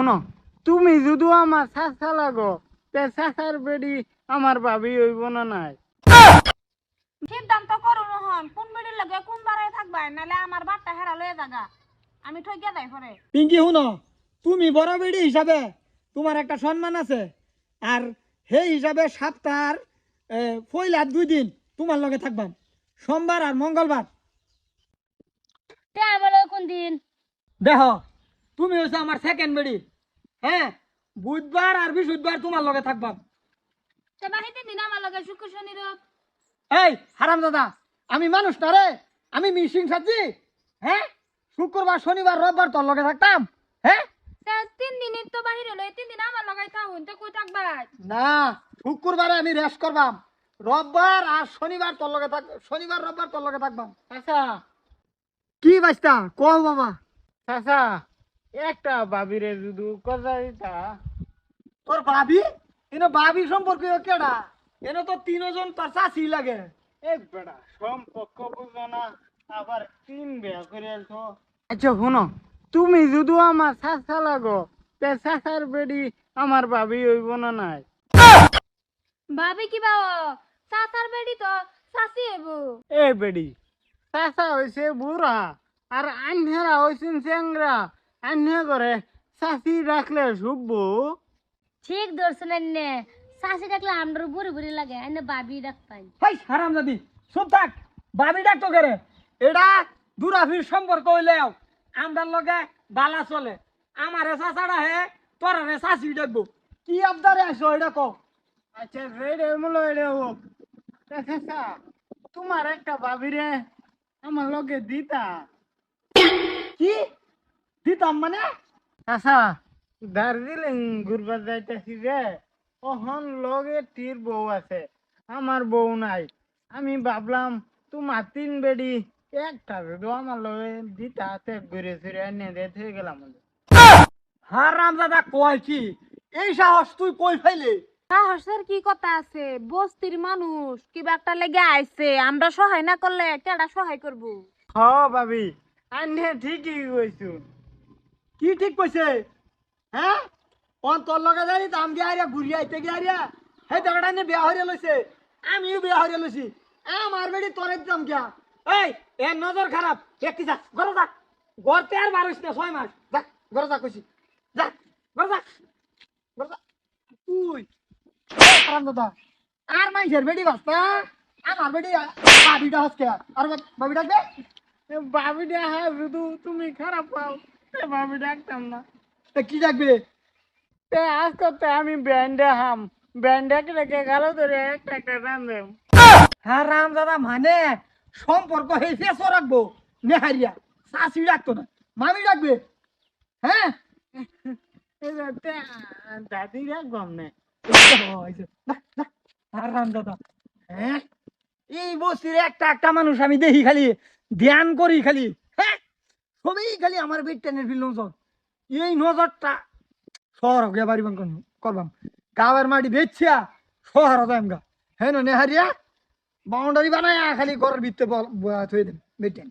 শোনো তুমি যদি আমার চাচা লাগো তে চাচার বেডি আমার ভাবি হইব না নাই। সিদ্ধান্ত করো নহন কোন বেড়ির লগে কোন বারায় থাকবা নালে আমার বাট্টা হেরা লয়ে জাগা আমি ঠকিয়া যাই পরে পিঙ্কি শুনো তুমি বড় বেড়ি হিসাবে তোমার একটা সম্মান আছে আর সেই হিসাবে সপ্তাহ পয়লা দুই দিন তোমার লগে থাকবাম সোমবার আর মঙ্গলবার। তে আমার কোন দিন? দেহ তুমি হচ্ছে আমার সেকেন্ড বেড়ি। হ্যাঁ বুধবার আর বৃহস্পতিবার তোমার লগে থাকবাম তে বাহিতে দিন আমার লগে শুক্র শনি রোগ এই হারাম দাদা আমি মানুষ না রে আমি মিশিং সাজি। হ্যাঁ শুক্রবার শনিবার রবিবার তোর লগে থাকতাম। হ্যাঁ? তে তিন দিনের তো বাহিরে লই তিন দিন আমার লগাই থাকুন তো কই থাকবা না শুক্রবারে আমি রেস্ট করবাম। রবিবার আর শনিবার তোর লগে থাক শনিবার রবিবার তোর লগে থাকবাম। চাচা কি বাস্তা কহ বাবা। চাচা একটা ভাবিরে যদি কথা দিতা। তোর ভাবি এনে ভাবি সম্পর্কে কেডা? এনে তো তিনজন তোর চাষি লাগে। এক বেড়া সম্পর্ক বুঝো না আবার তিন বিয়া করে আলছো আচ্ছা শোনো তুমি যদি আমার চাচা লাগো তে চাচার বেডি আমার ভাবি হইব না নাই? ভাবি কি বাও? সাসার বেড়ি তো সাসি এবু এ বেডি চাচা হইছে বুড়া আর আন্হেরা হইছেন চেংরা আন্হে করে চাচি রাখলে শুভ ঠিক ধরছেন নে সাসি ডাকলে আমরার বুড়ি বুড়ি লাগে এনে ভাবি ডাক পাই। হাই হারাম দাদি চুপ থাক। ভাবি ডাকতো কেরে এটা দুরাফির সম্পর্ক হইলেও আমরার লগে বালা চলে। আমার চাষাটা হে তোর রে চাষি ডাকবো। কি আবদারে আসো এটা কও। আচ্ছা রেডে মূলো এডে হোক। তে তোমার একটা ভাবিরে আমার লগে দিতা। কি? দিতাম মানে? আচ্ছা। দার্জিলিং ঘুরবার যাইতেছি যে। ওহন লগে তীর বউ আছে আমার বউ নাই। আমি ভাবলাম তোমার তিন বেডি একটা যদি আমার লগে দিতা তে ঘুরে ফিরে এনে দিয়ে গেলাম হারাম দাদা কয় কি? এই সাহস তুই কই ফাইলে সাহসের কি কথা আছে? বস্তির মানুষ কিবা একটা লেগে আইছে আমরা সহায় না করলে কেডা সহায় করব? হ ভাবি। আনে ঠিকই কইছো। কি ঠিক কইছে? হ্যাঁ অন তোর লগে যাই দাম গিয়া আরিয়া ঘুরি আইতে গিয়া আরিয়া হে জায়গাটা নিয়ে বিয়া হরিয়া লইছে। আমিও বিয়া হরিয়া লইছি। আমার বেড়ি তোরে দাম গিয়া। এই, এর নজর খারাপ। একটি যা, ঘরে যা। গড়তে আর বারোস না, ছয় মাস। যা, ঘরে যা কইছি। যা, ঘরে যা। ঘরে যা। তুই আরাম দাদা। আর মাইসের বেড়ি বাস্তা আমার বেড়ি, বাবিটা হসকে। আর বাবি ডাকবে ভাবি হ্যাঁ শুধু তুমি খারাপ পাও। এ ডাকতাম না। তা কি ডাকবে তে আজ করতে আমি ব্যান্ডে হাম। ব্যান্ডে রেখে গেল ধরে একটা একটা রান্ধে হ্যাঁ রাম দাদা মানে সম্পর্ক হয়ে ফেসও রাখব। নেহারিয়া না। মামি হ্যাঁ? দাদি আর রাম দাদা হ্যাঁ? এই বস্তির একটা একটা মানুষ আমি দেখি খালি ধ্যান করি খালি। হ্যাঁ সবই খালি আমার বেড টেনের নজর। এই নজরটা শহর হোক বাড়ি বান করবাম। গাঁয়ের মাটি বেচিয়া শহর হতো এমগা হ্যাঁ নেহারিয়া বাউন্ডারি বানায় খালি ঘরের ভিতরে থয়ে দেন বেড টেন।